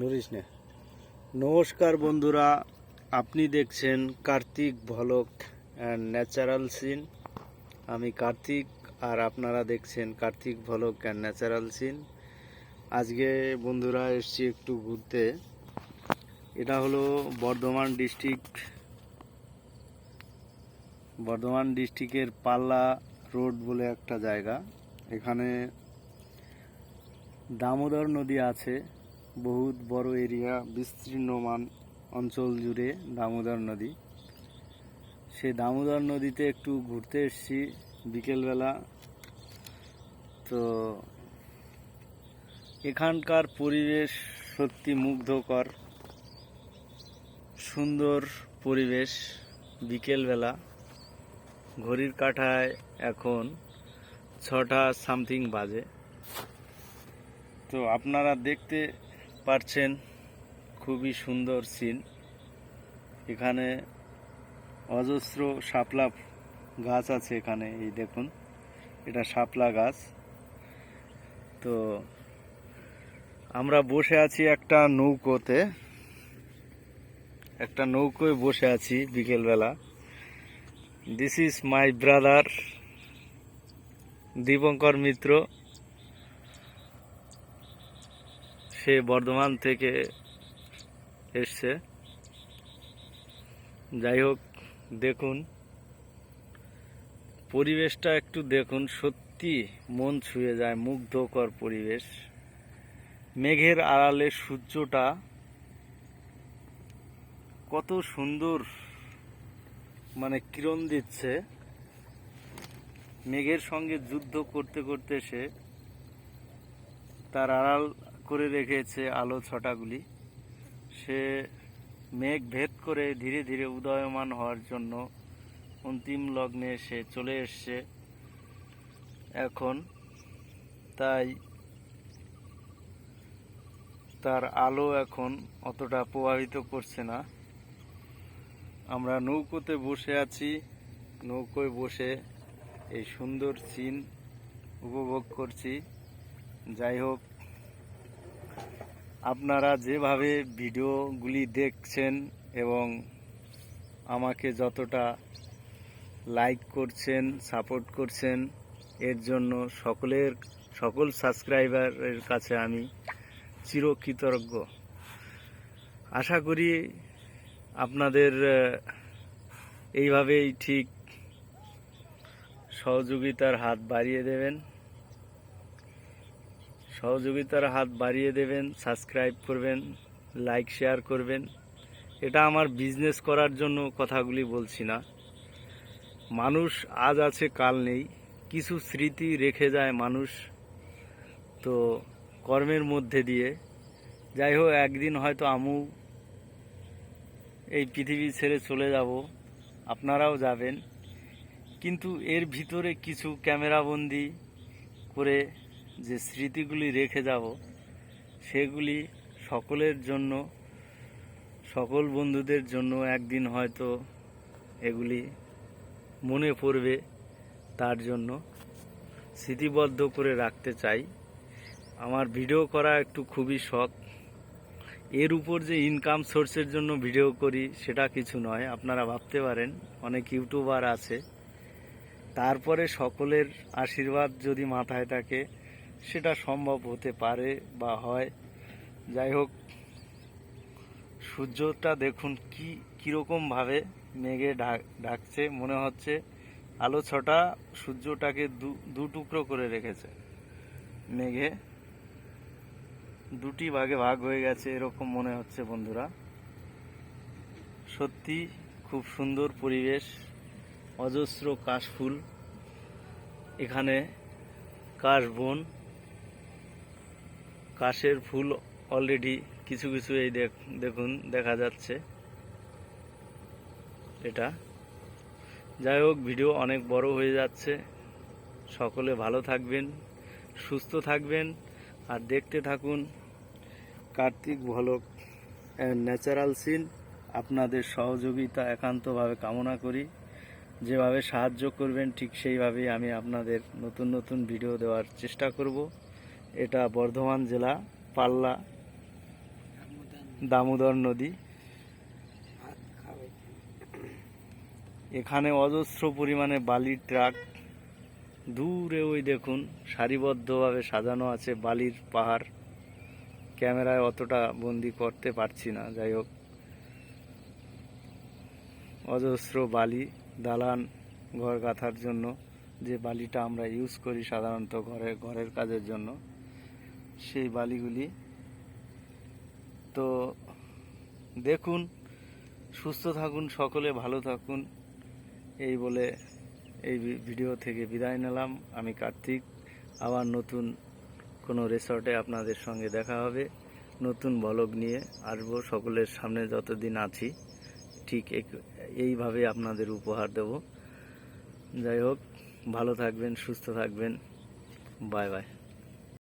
নড়িস না। নমস্কার বন্ধুরা, আপনি দেখছেন Kartik vlog and natural scene আমি কার্তিক আর আপনারা দেখছেন Kartik vlog and natural scene আজকে বন্ধুরা এসছি একটু ঘুরতে। এটা হলো বর্ধমান ডিস্ট্রিক্ট বর্ধমান ডিস্ট্রিক্টের পাল্লা রোড বলে একটা জায়গা। এখানে দামোদর নদী আছে। বহুত বড় এরিয়া, বিস্তীর্ণমান অঞ্চল জুড়ে দামোদর নদী। সেই দামোদর নদীতে একটু ঘুরতে এসেছি বিকেলবেলা। তো এখানকার পরিবেশ সত্যি মুগ্ধকর। সুন্দর পরিবেশ বিকেলবেলা। ঘড়ির কাঠায় এখন ছটা সামথিং বাজে। তো আপনারা দেখতে পারছেন, খুবই সুন্দর সিন এখানে অজস্র শাপলা গাছ আছে এখানে, এই দেখুন, এটা শাপলা গাছ। তো আমরা বসে আছি একটা নৌকোতে, একটা নৌকোয় বসে আছি বিকেলবেলা। This is my brother Dipankar Mitra সে বর্ধমান থেকে এসছে। যাই হোক, দেখুন। পরিবেশটা একটু দেখুন, সত্যি মন ছুঁয়ে যায়, মুগ্ধকর পরিবেশ। মেঘের আড়ালে সূর্যটা কত সুন্দর মানে কিরণ দিচ্ছে। মেঘের সঙ্গে যুদ্ধ করতে করতে সে তার আড়াল করে রেখেছে আলো ছটাগুলি। সে মেঘ ভেদ করে ধীরে ধীরে উদয়মান হওয়ার জন্য অন্তিম লগ্নে সে চলে এসছে। এখন তাই তার আলো এখন অতটা প্রভাবিত করছে না। আমরা নৌকোতে বসে আছি। নৌকোয় বসে এই সুন্দর সিন উপভোগ করছি। যাই হোক আপনারা যেভাবে ভিডিওগুলি দেখছেন এবং আমাকে যতটা লাইক করছেন, সাপোর্ট করছেন, এর জন্য সকলের, সকল সাবস্ক্রাইবারের কাছে আমি চিরকৃতজ্ঞ। আশা করি আপনাদের এইভাবেই ঠিক সহযোগিতার হাত বাড়িয়ে দেবেন। সহযোগিতার হাত বাড়িয়ে দেবেন সাবস্ক্রাইব করবেন লাইক শেয়ার করবেন। এটা আমার বিজনেস করার জন্য কথাগুলি বলছি না। মানুষ আজ আছে, কাল নেই। কিছু স্মৃতি রেখে যায় মানুষ। তো কর্মের মধ্যে দিয়ে। যাই হোক, একদিন হয়তো আমু এই পৃথিবী ছেড়ে চলে যাব। আপনারাও যাবেন। কিন্তু এর ভিতরে কিছু ক্যামেরাবন্দি করে যে স্মৃতিগুলি রেখে যাব, সেগুলি সকলের জন্য, সকল বন্ধুদের জন্য একদিন হয়তো এগুলি মনে পড়বে, তার জন্য স্মৃতিবদ্ধ করে রাখতে চাই। আমার ভিডিও করা একটু খুবই শখ। এর উপর যে ইনকাম সোর্সের জন্য ভিডিও করি, সেটা কিছু নয়, আপনারা ভাবতে পারেন, অনেক ইউটিউবার আছে। তারপরে সকলের আশীর্বাদ যদি মাথায় থাকে সেটা সম্ভব হতে পারে বা হয়। যাই হোক, সূর্যটা দেখুন কি কীরকমভাবে মেঘে ঢাক ঢাকছে। মনে হচ্ছে আলো ছটা সূর্যটাকে দু টুকরো করে রেখেছে মেঘে। দুটি ভাগে ভাগ হয়ে গেছে এরকম মনে হচ্ছে বন্ধুরা। সত্যি খুব সুন্দর পরিবেশ, অজস্র কাশফুল। এখানে কাশবন কাশের ফুল অলরেডি কিছু কিছু এই দেখ- দেখুন, দেখা যাচ্ছে। এটা। যাই হোক ভিডিও অনেক বড় হয়ে যাচ্ছে। সকলে ভালো থাকবেন, সুস্থ থাকবেন, আর দেখতে থাকুন Kartik vlog and natural scene আপনাদের সহযোগিতা একান্তভাবে কামনা করি। যেভাবে সাহায্য করবেন, ঠিক সেইভাবেই আমি আপনাদের নতুন নতুন ভিডিও দেওয়ার চেষ্টা করব। এটা বর্ধমান জেলা, পাল্লা, দামোদর নদী। এখানে অজস্র পরিমাণে বালির ট্রাক। দূরে ওই দেখুন, সারিবদ্ধভাবে সাজানো আছে বালির পাহাড়। ক্যামেরায় অতটা বন্দি করতে পারছি না, যাই হোক। অজস্র বালি, দালান, ঘর গাঁথার জন্য যে বালিটা আমরা ইউজ করি সাধারণত ঘরে, ঘরের কাজের জন্য। সেই বালিগুলি। তো দেখুন, সুস্থ থাকুন, সকলে ভালো থাকুন। এই বলে এই ভিডিও থেকে বিদায় নিলাম। আমি কার্তিক, আবার নতুন কোনো রিসর্টে আপনাদের সঙ্গে দেখা হবে। নতুন ব্লগ নিয়ে আসব। সকলের সামনে যতদিন আছি, ঠিক এইভাবে আপনাদের উপহার দেব। যাই হোক, ভালো থাকবেন, সুস্থ থাকবেন। Bye bye.